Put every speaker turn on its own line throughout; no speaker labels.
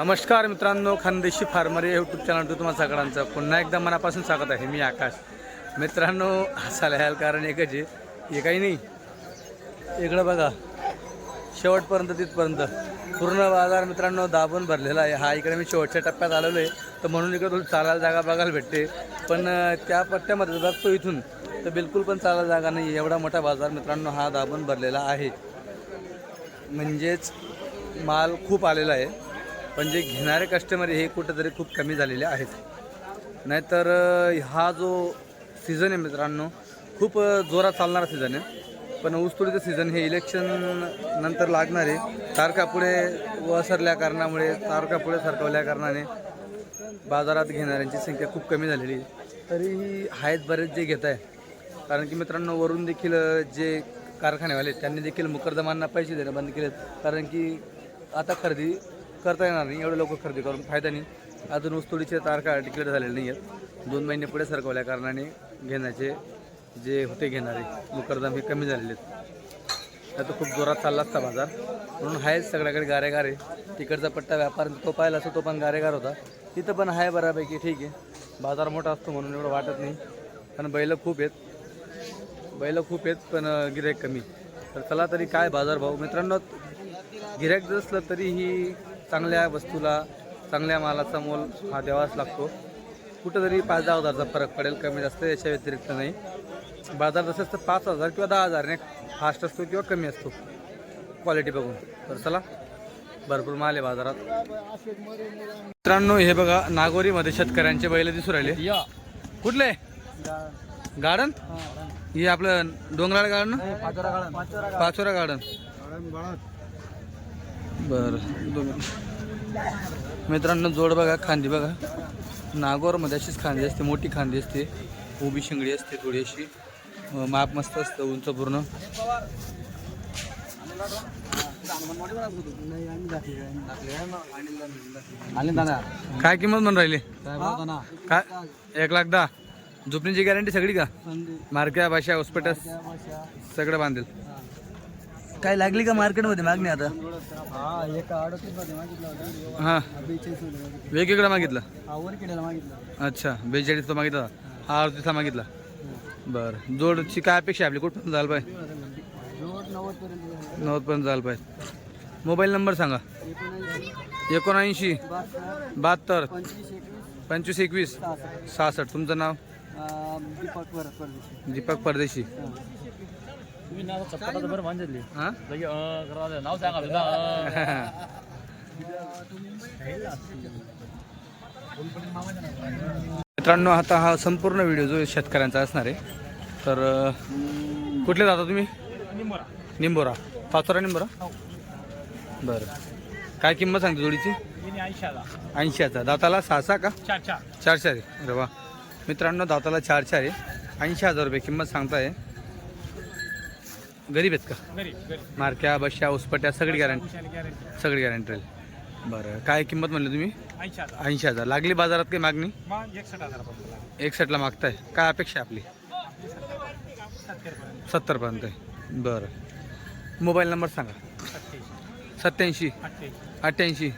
नमस्कार मित्रांनो खानदेशी फार्मर या यूट्यूब चॅनल तुम्हाला सगळ्यांचं पुन्हा एकदा मनापासून स्वागत आहे. मी आकाश. मित्रांनो हसायला याल कारण एकच आहे. हे काही नाही. इकडं बघा. शेवटपर्यंत तिथपर्यंत. पूर्ण बाजार मित्रांनो दाबून भरलेला आहे. हा इकडे मी शेवटच्या टप्प्यात आलेलो आहे तर म्हणून इकडे थोडी चालायला जागा बघायला भेटते. पण त्या पट्ट्यामध्ये बघतो इथून तर बिलकुल पण चालायला जागा नाही एवढा मोठा बाजार मित्रांनो हा दाबून भरलेला आहे. म्हणजेच माल खूप आलेला आहे. पण जे घेणारे कस्टमर हे कुठंतरी खूप कमी झालेले आहेत. नाहीतर हा जो सीझन आहे मित्रांनो खूप जोरात चालणारा सीझन आहे. पण ऊसतोडीचं सीझन हे इलेक्शन नंतर लागणारे तारकापुढे तारखा पुढे वसरल्या कारणामुळे तारखा पुढे सरकवल्या कारणाने बाजारात घेणाऱ्यांची संख्या खूप कमी झालेली आहे. तरीही आहेत बरेच जे घेत आहे कारण की मित्रांनो वरून देखील जे कारखानेवाले आहेत, त्यांनी देखील मुकरदमांना पैसे देणं बंद केलेत. कारण की आता खरेदी करता येणार नाही एवढं लवकर खरेदी करून फायदा नाही. अजून ऊसतोडीचे तारखा डिक्लेअर झालेले नाही आहेत दोन महिने पुढे सरकवल्या कारणाने घेण्याचे जे होते घेणारे मुकरदम हे कमी झालेले आहेत. आता खूप जोरात चालला असता बाजार. म्हणून आहेच सगळ्याकडे गारेगार आहे. तिकडचा पट्टा व्यापार तो पाहिला असतो तो पण गारेगार होता. तिथं पण आहे बऱ्यापैकी ठीक आहे. बाजार मोठा असतो म्हणून एवढं वाटत नाही. पण बैलं खूप आहेत. बैलं खूप आहेत पण गिऱ्हाईक कमी. तर चला तरी काय बाजारभाव मित्रांनो गिऱ्हाईक जर असलं तरीही चांगल्या वस्तूला चांगल्या मालाचा मोल हा द्यावाच लागतो. कुठंतरी पाच दहा हजारचा फरक पडेल कमी जास्त याच्या व्यतिरिक्त नाही. बाजार जसं तर पाच हजार किंवा दहा हजारने फास्ट असतो किंवा कमी असतो. क्वालिटी बघून. तर चला भरपूर माल आहे बाजारात. मित्रांनो हे बघा नागोरीमध्ये शेतकऱ्यांचे बैल दिसू राहिले. कुठले? गार्डन? हे आपलं डोंगराळ गार्डन पाचोरा गार्डन. बर मित्रांनो जोड बघा खांदी बघा. नागोरमध्ये अशीच खांदी असते मोठी खांदी असते. उभी शिंगडी असते थोडी अशी माप मस्त असतं उंच पूर्ण. काय किंमत म्हणून राहिली? काय? एक लाख दहा. झोपणीची गॅरंटी सगळी का? मार्क्या भाषा हॉस्पिटल सगळं बांधेल. काय लागली का मार्केटमध्ये मागणी आता?
हा एक अडतीसमध्ये मागितला होता.
हां.
बेचाळीस
वेगवेगळं मागितलं?
हा वर मागितला.
अच्छा मागितला. हा अडतीसचा मागितला. बरं. जोडची काय अपेक्षा आपली? कुठपर्यंत झालं पाहिजे?
जोड नव्वद पर्यंत
नव्वदपर्यंत झालं पाहिजे. मोबाईल नंबर सांगा.
एकोणऐंशी. बहात्तर. पंचवीस एकवीस. सहासष्ट.
तुमचं नाव?
परदेशी.
दीपक परदेशी.
तुम्ही नाव चप्पटाचं बरं मांजली
हां?
नाव सांगा
मित्रांनो आता हा संपूर्ण व्हिडिओ जो शेतकऱ्यांचा असणार आहे तर कुठले जाता तुम्ही? निंबोरा. पाचोरा निंबोरा? बरं. काय किंमत सांगते जोडीची? ऐंशी हजार दाताला सहा सहा का?
चार चार
चार चार आहे अरे वा. मित्रांनो दाताला चार चार आहे ऐंशी हजार रुपये किंमत सांगताय. गरीब आहेत का? मारक्या बश्या उसपट्या सगळी गॅरंटी सगळी गॅरंटी राहील. बरं काय किंमत म्हणली तुम्ही?
ऐंशी हजार.
ऐंशी हजार. लागली बाजारात काही मागणी?
मग एकसष्ट हजार
एकसष्टला मागताय. काय अपेक्षा आपली? सत्तरपर्यंत. आहे. बरं. मोबाईल नंबर सांगा. सत्याऐंशी. अठ्ठ्याऐंशी.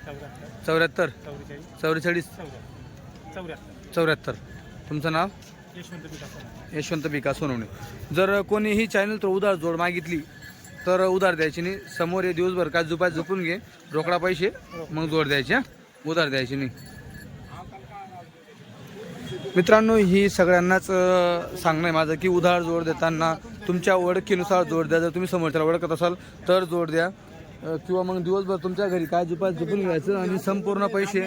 चौऱ्याहत्तर.
चौवेचाळीस. चौऱ्याहत्तर.
चौऱ्याहत्तर. तुमचं नाव?
यशवंत विकास
सोनवणे जर कोणीही चॅनल तर उधार जोड मागितली तर उधार द्यायची नाही. समोर ये दिवसभर काय झुपाय झोपून घे. रोकडा पैसे मग जोड द्यायचे हां. उधार द्यायची नाही. मित्रांनो ही सगळ्यांनाच सांगणं आहे माझं की उधार जोड देताना तुमच्या ओळखीनुसार जोड द्या. जर तुम्ही समोरच्याला ओळखत असाल तर जोड द्या. किंवा मग दिवसभर तुमच्या घरी काय झुपाय झोपून घ्यायचं आणि संपूर्ण पैसे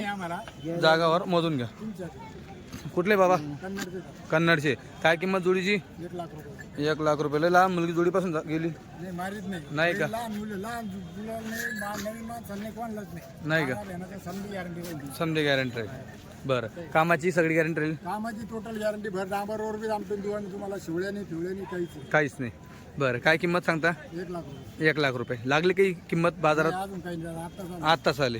जागावर मोजून घ्या. कुठले बाबा? कन्नडचे. काय किंमत जोडीची?
एक लाख रुपये.
एक लाख रुपये लय लहान मुलगी जोडीपासून जा- गेली.
नाही मारित नाही.
नाही का?
लहान मुलं लहान मुलं नाही मा- नवीन माणसांनी कोणालाच नाही.
नाही का?
येण्याचं समजी गॅरंटी राहील
समजे गॅरंटी राहील बरं. कामाची सगळी गॅरंटी राहील?
कामाची टोटल गॅरंटी भर डांबरवर बी आमच्या दिवाणी तुम्हाला शिवळ्याने फिवळ्याने काहीच नाही.
काहीच नाही. बरं. काय किंमत सांगता?
एक लाख रुपये.
एक लाख रुपये. लागली काही किंमत बाजारात?
नाही, अजून काही नाही. आता
आत्ताच आले.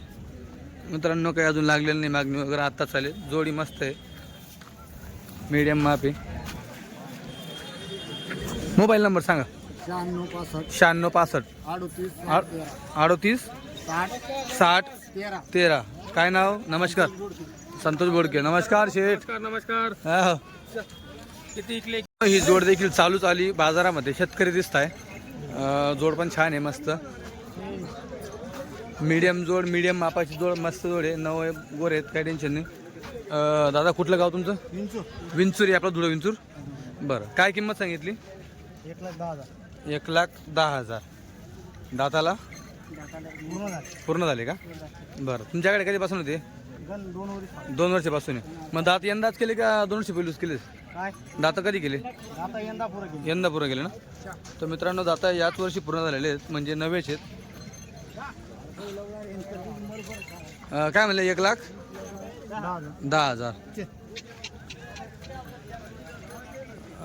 मित्रांनो काही अजून लागलेलं नाही. मागणी वगैरे आत्ताच आले. जोडी मस्त आहे. मीडियम माप आहे मोबाईल नंबर सांगा.
शहाण्णव पासष्ट.
शहाण्णव पासष्ट.
अडोतीस साठ
साठ
तेरा.
तेरा. काय नाव? नमस्कार. संतोष बोडके नमस्कार शेठ.
नमस्कार
हा, हो.
किती इकले?
ही जोड देखील चालूच आली. बाजारामध्ये शेतकरी दिसत आहे जोड पण छान आहे मस्त. मीडियम जोड मीडियम मापाची जोड मस्त जोड आहे. नऊ गोर आहेत काही टेन्शन नाही. अं, दादा कुठलं गाव तुमचं?
विंचू
विंचूर आहे आपलं धुळं विंचूर? बरं. काय किंमत सांगितली?
एक लाख दहा हजार.
एक लाख दहा हजार. दाताला?
पूर्ण झाले
पूर्ण झाले का? बरं. तुमच्याकडे कधीपासून होते?
गण दोन वर्ष.
दोन वर्षापासून. आहे मग दात यंदाच केले का दोन वर्ष पहिलेच केले
काय?
दाता कधी केले?
आता यंदा पुरं गेली
यंदा पूर्ण गेले ना? तर मित्रांनो दाता याच वर्षी पूर्ण झालेले आहेत म्हणजे नवेच आहेत. अं, काय म्हणले एक लाख?
दहा हजार.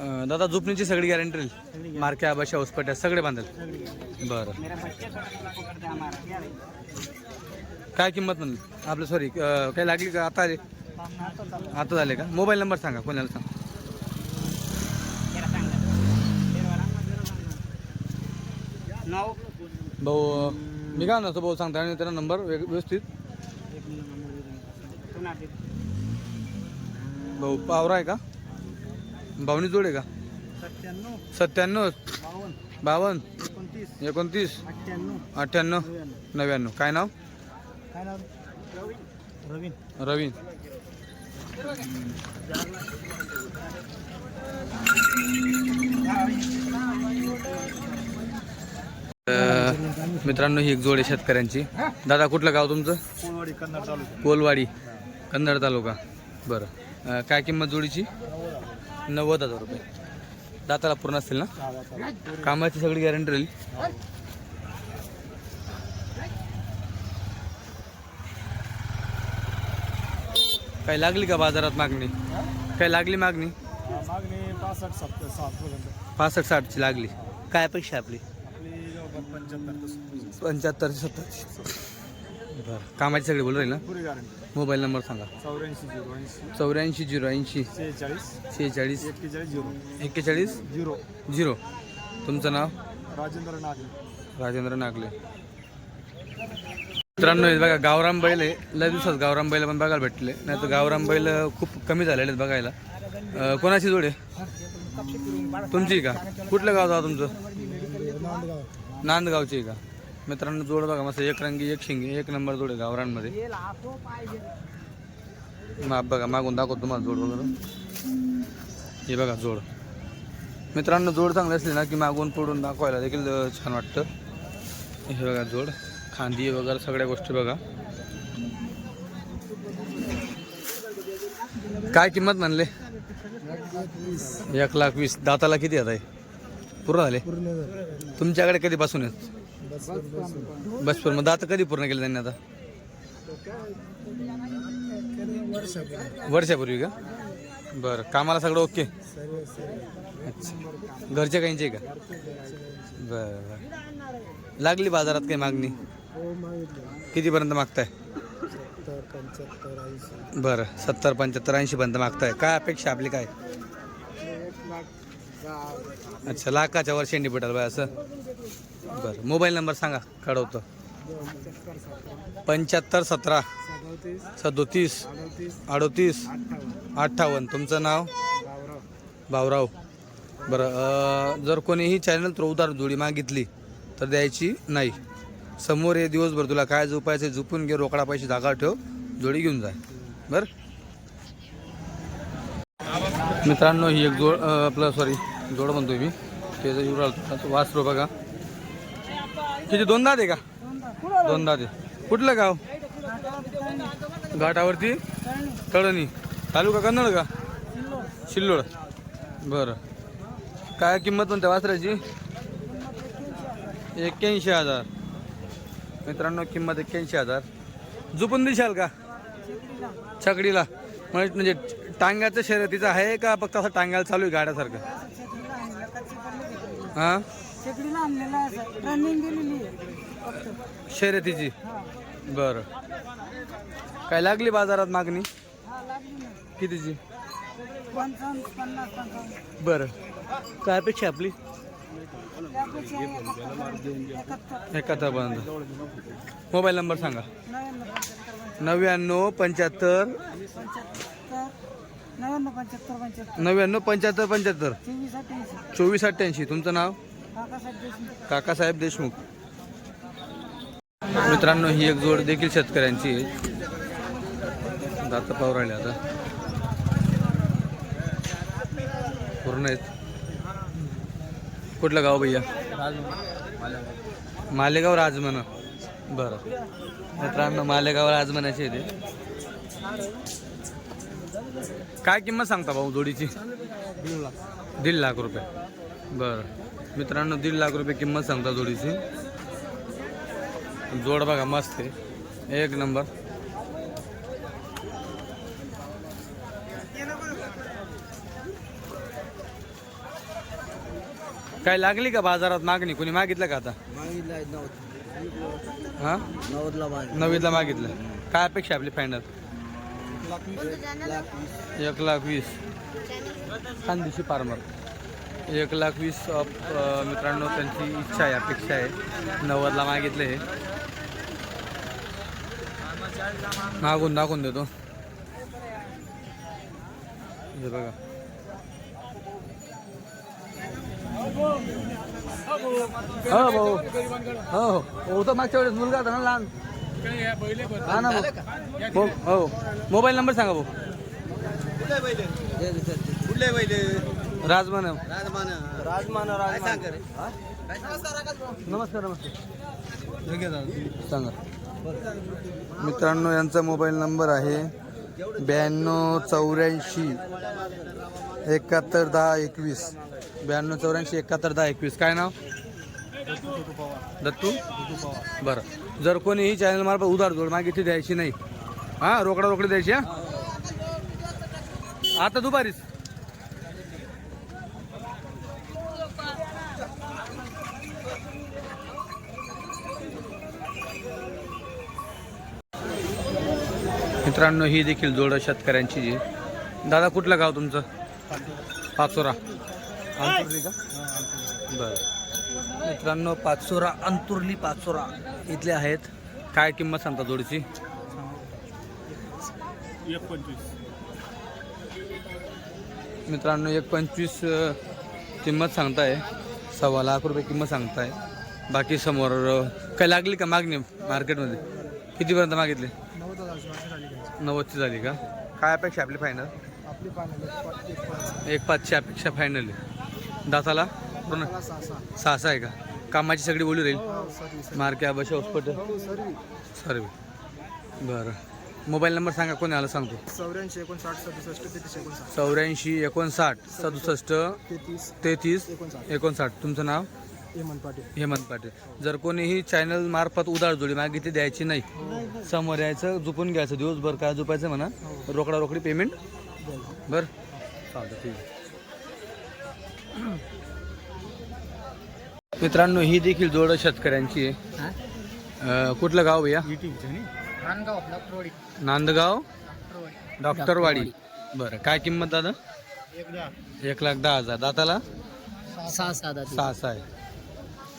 अं, दादा झोपणीची सगळी गॅरंटी राहील? मारक्या बशा उसपट्या सगळे बांधेल? बरं. काय किंमत म्हणली? आपलं सॉरी काय लागली का? आता आले? आता झाले का? मोबाईल नंबर सांगा कोणाला सांग?
नऊ
भाऊ मी काय म्हणतो भाऊ सांगता आणि त्याला नंबर व्यव- व्यवस्थित. भाऊ पावरा आहे का? भावनी जोड आहे का?
सत्त्याण्णव.
सत्त्याण्णव.
बावन्न. एकोणतीस. अठ्ठ्याण्णव.
नव्याण्णव. काय नाव?
काय नाव? रवीन.
रवीन. मित्रांनो ही एक जोड आहे शेतकऱ्यांची. दादा कुठलं गाव तुमचं? कोलवाडी. कन्नड तालुका. बरं. काय किंमत जोडीची? नव्वद हजार रुपये. दाताला पूर्ण असतील ना? कामाची सगळी गॅरंटी राहील. काय लागली का बाजारात मागणी? काय लागली मागणी?
मागणी पासष्ट
साठची लागली. काय अपेक्षा आपली?
पंच्याहत्तर
पंच्याहत्तर सत्तर. बरं. कामाची सगळी बोल राहील ना?
पुरी गॅरंटी
मोबाईल नंबर सांगा.
चौऱ्याऐंशी झिरो ऐंशी.
चौऱ्याऐंशी झिरो ऐंशी.
सेहेचाळीस
शेहेचाळीस.
एक्केचाळीस झिरो.
एक्केचाळीस?
झिरो.
झिरो. तुमचं नाव?
राजेंद्र नागे
राजेंद्र नागले. मित्रांनो हे बघा गावराम बैल आहे. लय दिवसात गावराम बैल पण बघायला भेटले. नाही तर गावराम बैल खूप कमी झालेले आहेत बघायला. कोणाची जोड आहे? तुमची का? कुठलं गाव जाऊ तुमचं? नांदगावची आहे का? मित्रांनो जोड बघा मस्त एक रंगी एक शिंगी एक नंबर जोड आहे गावरांमध्ये माप बघा मागून दाखवतो तुम्हाला जोड वगैरे. हे बघा जोड. मित्रांनो जोड चांगली असली ना की मागून पडून दाखवायला देखील छान वाटतं. हे बघा जोड. खांदी वगैरे सगळ्या गोष्टी बघा. काय किंमत म्हणले? एक लाख वीस. दाताला किती आता आहे पूर्ण झाले. तुमच्याकडे कधीपासून आहेत? बस पूर्ण मग दात कधी पूर्ण केले त्यांनी आता? वर्षापूर्वी का? बरं कामाला सगळं ओके? अच्छा. घरच्या काहींचे आहे का? बरं बरं. लागली बाजारात काही मागणी? कितीपर्यंत मागताय? बरं सत्तर पंच्याहत्तर ऐंशी पर्यंत मागताय. काय अपेक्षा आपली काय? अच्छा लाखाच्या वर शेंडी पटाल बाय असं? बरं मोबाईल नंबर सांगा कळवतो. पंच्याहत्तर सतरा सदोतीस अडोतीस अठ्ठावन्न. तुमचं नाव? भाऊराव. बरं जर कोणीही चॅनल थ्रू उधार जोडी मागितली तर द्यायची नाही. समोर ये दिवसभर तुला काय झोपायचं झोपून घे रोकडा पैसे धागा ठेव जोडी घेऊन जा. बरं? मित्रांनो ही एक जोड आपलं सॉरी जोड म्हणतोय मी. त्याचं युवराल वासरो बघा. किती दोनदा दादे का? दोन दादे कुठलं गाव? घाटावरती? तळणी. तालुका कन्नड का? शिल्लोड बरं. काय किंमत म्हणते वासराची? एक्क्याऐंशी हजार. मित्रांनो किंमत एक्क्याऐंशी हजार. झुपून दिशाल का? छकडीला. म्हणजे म्हणजे टांग्याचं शर्यतीचं आहे का फक्त असं टांग्याला चालू आहे गाड्यासारखं? हां?
शेकडीला आणलेला आहे सर रनिंग दिलेली आहे. फक्त.
शर्यतीची? बरं. काय लागली बाजारात मागणी?
हा लागली ना.
कितीची?
पंचावन्न पन्नास पंचावन्न.
बरं. काय अपेक्षा आपली?
त्यापेक्षा एकाहत्तर एकाहत्तर.
एकाहत्तरपर्यंत. मोबाईल नंबर सांगा.
नव्याण्णव पंच्याहत्तर.
नव्याण्णव पंच्याहत्तर.
पंच्याहत्तर. नव्याण्णव पंच्याहत्तर पंच्याहत्तर.
नव्याण्णव पंच्याहत्तर पंच्याहत्तर.
चोवीस अठ्ठ्याऐंशी
चोवीस अठ्ठ्याऐंशी तुमचं नाव?
काकासाहेब देशमुख.
काकासाहेब देशमुख. मित्रांनो ही एक जोड देखील शेतकऱ्यांची आहे. दाता पावर राहिले आता. पूर्ण आहेत. कुठलं गाव भैया? मालेगाव राजमन. बरं. मित्रांनो मालेगाव राजमनाचे आहे ते. काय किंमत सांगता भाऊ जोडीची? दीड लाख रुपये. बरं. मित्रांनो दीड लाख रुपये किंमत सांगता जोडीची. जोड बघा मस्त आहे. एक नंबर. काय लागली का बाजारात मागणी? कोणी मागितलं का आता? हा? नव्वदला मागितलं. काय अपेक्षा आपली फायनल एक लाख वीस. खानदेशी फार्मर एक लाख वीस मित्रांनो त्यांची इच्छा आहे अपेक्षा आहे. नव्वदला मागितले हे. मागून दाखवून देतो. हे बघा. हो भाऊ. हो हो. तो मागच्या वेळेस मुलगा होता ना लहान. हा ना भाऊ. हो हो. मोबाईल नंबर सांगा भाऊ. राजमान नमस्कार नमस्कार. सांगा. मित्रांनो यांचा मोबाईल नंबर आहे ब्याण्णव चौऱ्याऐंशी एकाहत्तर दहा एकवीस. ब्याण्णव चौऱ्याऐंशी एकाहत्तर दहा एकवीस. काय नाव? दत्तू. बरं. जर कोणीही चॅनल मार्फत उधार जोड मागितली द्यायची नाही हां रोकडा रोकडी द्यायची हा. आता दुपारीच मित्रांनो ही देखील जोड शेतकऱ्यांची जी. दादा कुठलं गाव तुमचं? पाचोरा. अंतुर्ली का? बरं. मित्रांनो पाचोरा अंतुर्ली पाचोरा इथले आहेत. काय किंमत सांगता जोडीची?
एक पंचवीस
मित्रांनो एक पंचवीस किंमत सांगताय. सव्वा लाख रुपये किंमत सांगताय. बाकी समोर काय लागली का मागणी मार्केटमध्ये? कितीपर्यंत मागितली? नव्वदची झाली का? काय अपेक्षा आपली फायनल एक पाचशे अपेक्षा फायनल आहे. दाताला? पूर्ण? सहा सहा आहे का? कामाची सगळी बोली राहील? मार्के आबाशा हॉस्पिटल सर्व बरं. मोबाईल नंबर सांगा कोणी आला सांगतो.
चौऱ्याऐंशी एकोणसाठ सदुसष्ट तेहतीस एकोणसाठ.
चौऱ्याऐंशी एकोणसाठ सदुसष्ट
तेहतीस
तेहतीस
एकोणसाठ.
एकोणसाठ. तुमचं नाव?
हेमंत पाटील.
हेमंत पाटील. जर कोणीही चॅनल मार्फत उधार जोडी मागितली द्यायची नाही समोर यायचं झुपून घ्यायचं दिवसभर काय झुपायचं म्हणा रोकडा रोकडी पेमेंट बर. चालतं ठीक आहे. मित्रांनो ही देखील जोड शेतकऱ्यांची आहे. अं, कुठलं गाव भैया? नांदगाव डॉक्टरवाडी. बरं काय किंमत दादा? एक लाख दहा हजार. दाताला?
सहा सहा
सहा सहा आहे.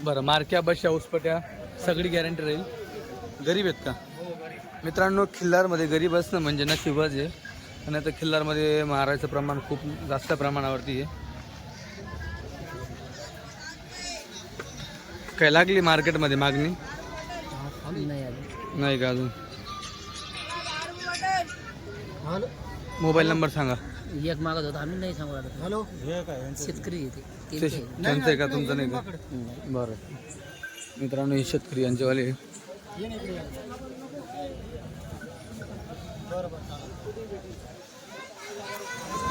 बरं मारक्या बशा उसपट्या सगळी गॅरंटी राहील. गरीब आहेत का? मित्रांनो खिल्लारमध्ये गरीब असणं म्हणजे नशीबच आहे. आणि आता खिल्लारमध्ये मारायचं प्रमाण खूप जास्त प्रमाणावरती आहे. काय लागली मार्केटमध्ये मागणी? नाही का अजून? मोबाईल नंबर सांगा.
एक मागत होता आम्ही नाही सांगू आता
हॅलो.
शेतकरी
ते. त्यांचं आहे. का तुमचं नाही का? बरं. मित्रांनो हे शेतकरी यांचेवाले आहे.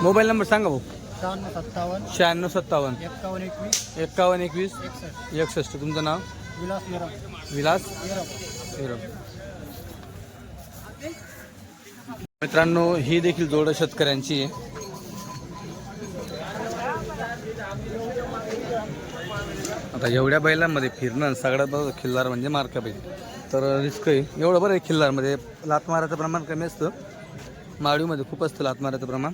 मोबाईल नंबर सांगा भाऊ.
शहाण्णव सत्तावन्न.
शहाण्णव सत्तावन्न.
एक्कावन्न एकवीस.
एक्कावन्न एकवीस.
एकसष्ट.
एकसष्ट. तुमचं नाव?
विलास मेरा
विलास. मित्रांनो ही देखील जोड शेतकऱ्यांची आहे. आता एवढ्या बैलांमध्ये फिरणं सगळ्यात बघ खिल्लार म्हणजे मार्का बैल. तर रिस्क आहे. एवढं बरं आहे खिल्लारमध्ये. लात मारायचं प्रमाण कमी असतं. माळीमध्ये खूप असतं लात मारायचं प्रमाण.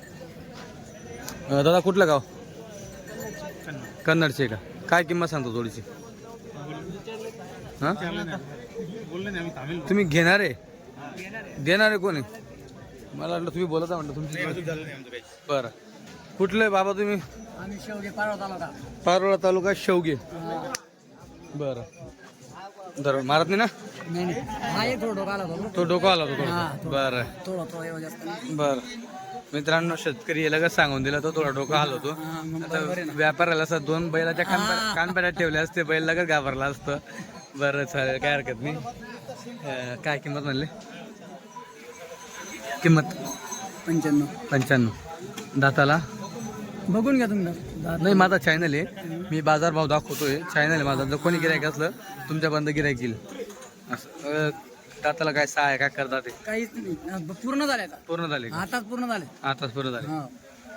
दादा कुठलं गाव? कन्नडचे का? काय किंमत सांगतो जोडीची? हां? तुम्ही घेणार? आहे देणार आहे? कोणी मला वाटलं तुम्ही बोलत आहे म्हणलं तुमची बरं. कुठलं आहे बाबा तुम्ही?
आला
पारोळा तालुका. शेवगे. बरं. धर मारत नाही ना?
नाही नाही. हा एक थोडं डोका आला होता.
तो डोकं आला होता बरं.
थोडं नाही.
बरं. मित्रांनो शेतकरी याला का सांगून दिला तो? थोडा डोका हाल होतो.
हा,
आता व्यापाऱ्याला असं दोन बैलाच्या कानपा कानपाड्यात ठेवले असते बैल लगेच घाबरला असतं. बरं चालेल काय हरकत नाही. काय किंमत म्हणले? किंमत?
पंच्याण्णव.
पंच्याण्णव. दाताला?
बघून घ्या तुम्ही
नाही माझा चॅनल आहे. मी बाजारभाव दाखवतोय. चॅनल आहे माझा. जर कोणी गिरायक असलं तुमच्यापर्यंत गिरायक येईल. असं. अं, दाताला काय सहा आहे काय करतात ते?
काहीच नाही. हा, पूर्ण झाले आता.
पूर्ण झाले का?
आताच पूर्ण झाले.
आताच पूर्ण झाले.
हा.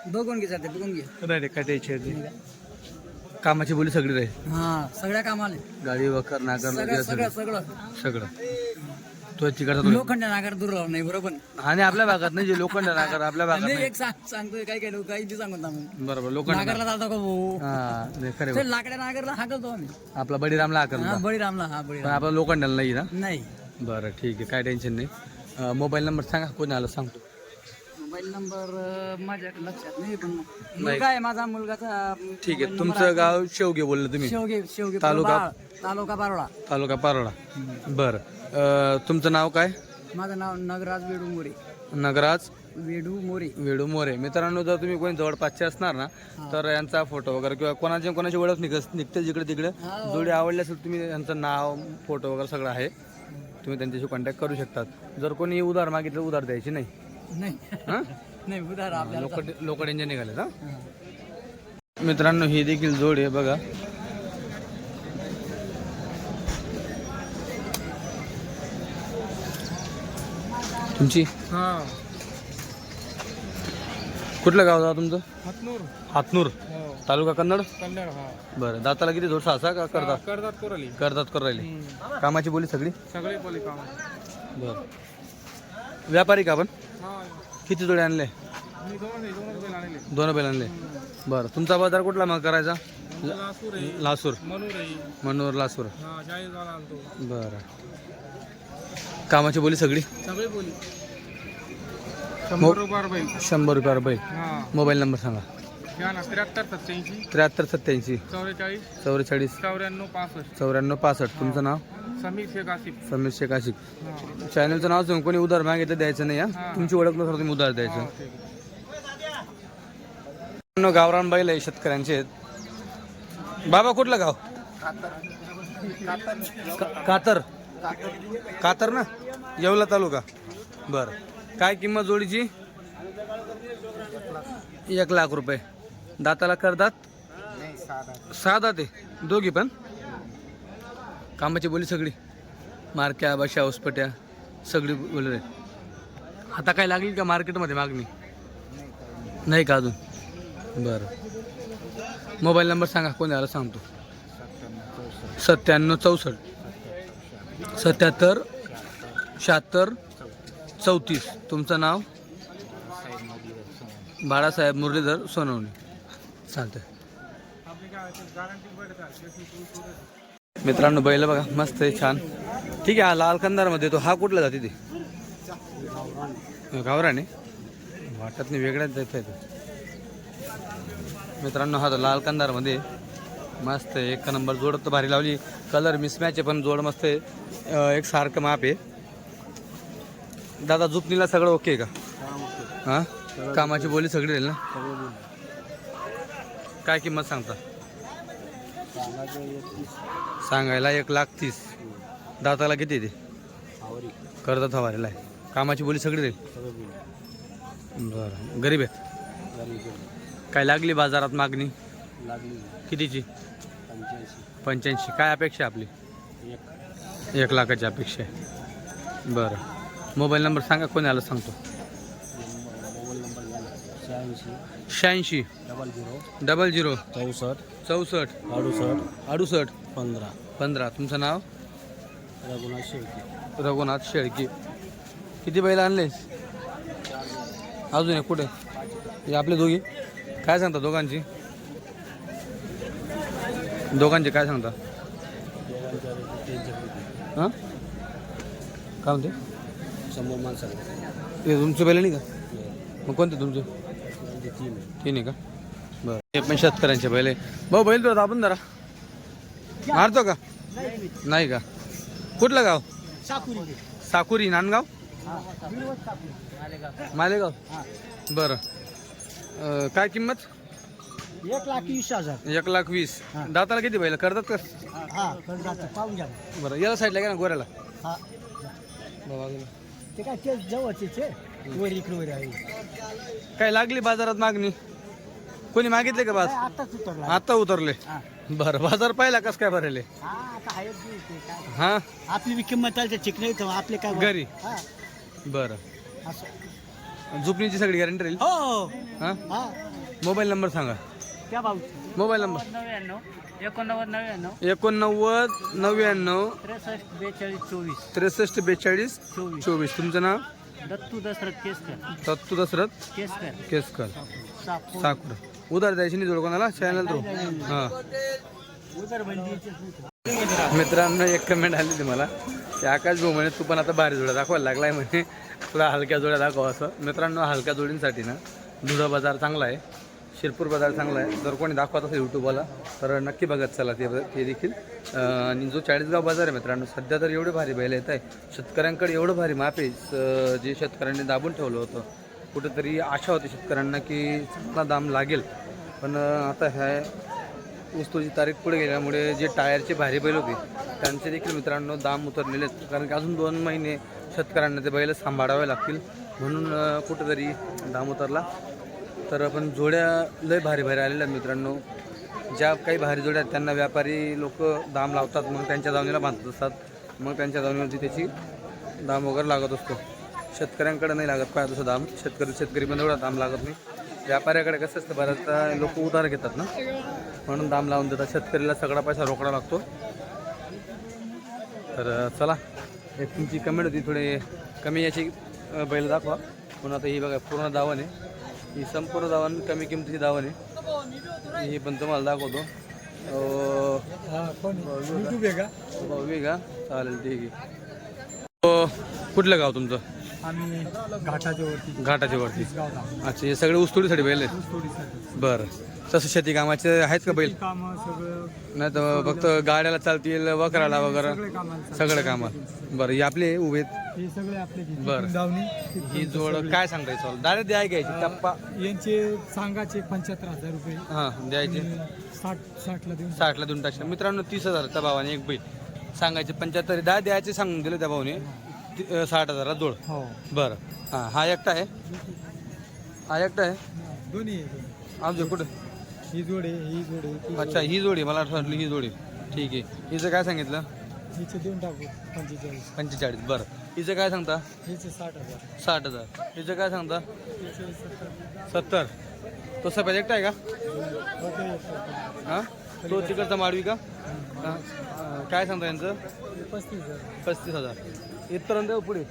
बघून घे सध्या बघून घे
नाही रे काय? कामाची बोली सगळी राहील
हा सगळ्या कामाले
गाडी वकर नागर
सगळं सगळं
सगळं. तो तिकडचा तो
लोखंड नागर दूर राहू नाही बरोबर.
आणि आपल्या भागात नाही जे लोखंड नागर आपल्या भागात
नाही
नाही.
एक सांग सांगतोय काय काय लोक काही बी सांगून
बरोबर लोखंड
नागरला जातो का भाऊ?
हा नाही खरे
ते लाकड्या नागरला हाकलतो आम्ही.
आपला बडीरामला आकर
हा बळीरामला हा
पण
बळीराम
आपला लोखंडाला नाही ना?
नाही.
बरं ठीक आहे काय टेन्शन नाही. अं, मोबाईल नंबर सांगा कोणी आलं सांगतो.
मोबाईल नंबर माझ्या लक्षात नाही पण मुलगा आहे माझा मुलगाचा
ठीक आहे तुमचं गाव शेवगे बोललं तुम्ही.
शेवगे शेवगे
तालुका?
बाळ, तालुका बारोडा
तालुका पारोडा बरं. अं, तुमचं नाव काय?
माझं नाव नगराज वेडू मोरे.
नगराज
वेडू मोरे.
वेडू मोरे. मित्रांनो जर तुम्ही कोणी जवळपासचे असणार ना तर यांचा फोटो वगैरे किंवा कोणाची कोणाची ओळख निघ निघते जिकडे तिकडे. जोडी आवडली असेल तुम्ही यांचं नाव फोटो वगैरे सगळं आहे. तुम्ही त्यांच्याशी कॉन्टॅक्ट करू शकतात. जर कोणी उधार मागितलं उधार द्यायची नाही.
नाही.
हां?
नाही उधार आपल्याला
लोकड लोकड यांच्या निघाले ना मित्रांनो ही देखील जोड आहे बघा. तुमची?
हा.
कुठलं गाव जाऊ तुमचं?
हातनूर.
हातनूर.
हो.
तालुका कन्नड?
कन्नड हा.
बरं दाताला किती जोड सहा का करतात
करतात कोरली.
करतात करू राहिले कामाची बोली सगळी?
सगळे बोली काम.
बरं. व्यापारी का आपण?
हा.
किती जोडे आणले?
मी दोन आहे दोन रुपये आणले.
दोन बैल आणले. बरं तुमचा बाजार कुठला मग करायचा?
लासूर आहे.
लासूर.
मनूर आहे.
लासूर.
हा आणतो.
बरं. कामाची बोली सगळी?
सगळे बोली. शंभर रुपये बैल.
शंभर रुपयावर बैल.
हा.
मोबाईल नंबर सांगा.
ना त्र्याहत्तर सत्याऐंशी
त्र्याहत्तर सत्याऐंशी
चौवेचाळीस.
चौवेचाळीस.
चौऱ्याण्णव पासष्ट.
चौऱ्याण्णव पासष्ट. तुमचं नाव?
समीर शेख आसिफ.
समीर शेख आशिक
हा.
चॅनलचं नाव सांगून कोणी उधार मागितलं द्यायचं नाही हा? तुमची ओळख नसणार तुम्ही उधार द्यायचं.
हा,
गावरान बैल आहे शेतकऱ्यांचे. आहेत बाबा कुठलं गाव? का- कातर. कातर ना? येवला तालुका. बरं. काय किंमत जोडीची? एक लाख रुपये. दाताला करदात सहा दाते दोघी पण? कामाची बोली सगळी. मारक्या बशा उसपट्या सगळी बोलले. आता काय लागली का मार्केटमध्ये मागणी? नाही का अजून? बरं. मोबाईल नंबर सांगा कोणी आला सांगतो? सत्त्याण्णव चौसष्ट. सत्याहत्तर शहात्तर चौतीस. तुमचं नाव? बाळासाहेब मुरलीधर सोनवणे. चालतंय. मित्रांनो बैल बघा मस्त आहे छान. ठीक आहे हा लाल कंदारमध्ये तो हा कुठला जाते ते? गावराने वाटत नाही वेगळ्याच जायचं आहे मित्रांनो हा तो लाल कंदारमध्ये मस्त आहे. एक नंबर जोड तर भारी लावली. कलर मिसमॅच आहे पण जोड मस्त आहे. एक सारखं माप आहे. दादा जुपणीला सगळं ओके का? हां? कामाची बोली सगळी राहील ना? काय किंमत सांगता? सांगायला एक लाख तीस. दाताला किती येते करतात हवारीला आहे. कामाची बोली सगळी राहील? बरं. गरीब आहेत? काय लागली बाजारात मागणी? कितीची? पंच्याऐंशी. काय अपेक्षा आहे आपली? एक. लाखाची अपेक्षा आहे. बरं. मोबाईल नंबर सांगा कोणी आलं सांगतो शहाऐंशी.
Double zero.
Double zero.
चौसष्ट.
चौसष्ट.
अडुसष्ट.
अडुसष्ट.
पंधरा.
पंधरा. तुमचं नाव?
रघुनाथ शेळके.
रघुनाथ शेळके. किती बैल आणलेस अजून एक कुठे? हे आपले दोघी? काय सांगता दोघांची? दोघांचे काय सांगता? हां? काय म्हणते?
शंभर माणसं
ते तुमचे पहिले नाही का? मग कोणते तुमचे? तीन आहे का? बरं. हे पण शेतकऱ्यांचे पहिले. भाऊ बैल तुला आपण जरा मारतो का? नाही का? कुठलं गाव? साकुरी नांदगाव? मालेगाव. बरं. काय किंमत?
एक लाख वीस हजार.
एक लाख वीस. दाताला किती बैल? करतात का?
हा कर्जाचं पाहून घ्या
बरं याला साईडला घ्या ना गोऱ्याला.
हा.
बाबा
ते काय ते जवळचेच आहे. वर इकडे वर आहे.
काय लागली बाजारात मागणी? कोणी मागितले का बाज?
आताच उतरला.
आता उतरले.
हा.
बरं बाजार पाहिला कस काय भरेले?
हा आता आहे ते काय?
हा?
आपली बी किंमत आहे चिक नाही तर आपले काय
घरी?
हा.
बरं.
असं.
झुपणीची सगळी गॅरंटी राहील?
हो.
हा?
हा.
मोबाईल नंबर सांगा.
त्या
मोबाईल नंबर?
नव्याण्णव एकोणनव्वद नव्याण्णव
एकोणनव्वद नव्याण्णव
त्रेसष्ट बेचाळीस चोवीस.
त्रेसष्ट बेचाळीस
चोवीस.
चोवीस. तुमचं नाव?
दत्तू दशरथ केसकर.
दत्तू दशरथ
केसकर.
केसकर.
सापूर
साकुर उधार द्यायची नाही जोड कोणाला? चॅनल थ्रू हां. मित्रांनो एक कमेंट आली होती मला. की आकाश भाऊ म्हणे तू पण आता भारी जोड्या दाखवायला लागलाय म्हणे. तुला हलक्या जोड्या दाखव असं. मित्रांनो हलक्या जोडींसाठी ना धुळा बाजार चांगला आहे. शिरपूर बाजार चांगला आहे. जर कोणी दाखवत असेल यूट्यूबवाला तर नक्की बघत चला ते ते देखील. आणि जो चाळीसगाव बाजार आहे मित्रांनो सध्या तर एवढे भारी बैल येत आहे. शेतकऱ्यांकडे एवढं भारी माप आहे. जे शेतकऱ्यांनी दाबून ठेवलं होतं कुठेतरी आशा होती शेतकऱ्यांना की चांगला दाम लागेल. पण आता ह्या वस्तूची तारीख पुढे गेल्यामुळे जे टायरचे भारी बैल होते त्यांचे देखील मित्रांनो दाम उतरलेले आहेत. कारण की अजून दोन महिने शेतकऱ्यांना ते बैल सांभाळावे लागतील. म्हणून कुठेतरी दाम उतरला. तर आपण जोड्या लय भारी भारी आलेल्या मित्रांनो. ज्या काही भारी जोड्या आहेत त्यांना व्यापारी लोक दाम लावतात मग त्यांच्या दावणीला बांधत असतात. मग त्यांच्या दावणीवरती त्याची दाम वगैरे लागत असतो. शेतकऱ्यांकडे नाही लागत काय तसं दाम. शेतकरी शेतकरी पण एवढा दाम लागत नाही. व्यापाऱ्याकडे कसं असतं बऱ्याचदा लोक उधार घेतात ना. म्हणून दाम लावून देतात. शेतकरीला सगळा पैसा रोकडा लागतो. तर चला. एक तुमची कमेंट होती थोडी कमी याची बैल दाखवा. पण आता ही बघा पूर्ण दावण आहे. ही संपूर्ण दावण कमी किमतीची दावण आहे. ही पण तुम्हाला दाखवतो.
आहे का?
चालेल ठीक आहे. कुठलं गाव तुमचं?
आम्ही घाटाच्या वरती.
घाटाच्या वरती. अच्छा हे सगळे ऊसतोडीसाठी बैल आहेत? बरं. तसं शेती कामाचे आहेत का बैल? नाही तर फक्त गाड्याला चालतील वखराला वगैरे?
सगळं
कामं बरं हे आपले उभे आहेत.
हे सगळे आपले
बरं.
दावणी
ही जोड काय सांगायचं डायरेक्ट द्याय घ्यायची टप्पा.
यांचे सांगाचे पंच्याहत्तर हजार रुपये.
हां द्यायचे.
साठ साठला देऊन
साठला देऊन टाकशे मित्रांनो तीस हजारच्या भावाने एक बैल. सांगायचे पंच्याहत्तर दहा द्यायचे सांगून दिले त्या भावाने. ती- अं, साठ हजारात जोड.
हो.
बरं. हां हा एकटा आहे. हा एकटा आहे?
दोन्ही आहे, दोन्ही.
आमच्या कुठं?
ही जोडे ही जोडे ती
अच्छा ही जोडी मला आठवण वाटली ही जोडी ठीक आहे. हिचं काय सांगितलं?
हिचे देऊन टाकू पंचेचाळीस.
पंचेचाळीस. बरं. हिचं काय सांगता?
साठ हजार.
साठ हजार. हिचं काय सांगता?
सत्तर.
सत्तर. तो सफेद एकटा आहे का. हां? तो तिकडचा माडवी का? हां. काय सांगता यांचं?
हे पस्तीस हजार.
पस्तीस हजार. इथपर्यंत येऊ पुढे.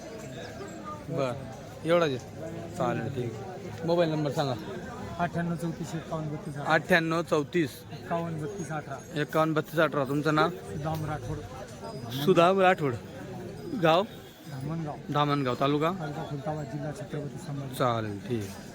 बरं. एवढाच आहे चालेल ठीक आहे. मोबाईल नंबर सांगा.
अठ्ठ्याण्णव चौतीस एकावन्न बत्तीस अठरा.
अठ्ठ्याण्णव चौतीस.
एकावन्न बत्तीस अठरा.
एकावन्न बत्तीस अठरा. तुमचं नाव?
दाम राठोड.
सुधाम राठोड. गाव?
धामणगाव.
धामणगाव तालुका?
जिल्हा छत्रपती संभाजी.
चालेल ठीक आहे.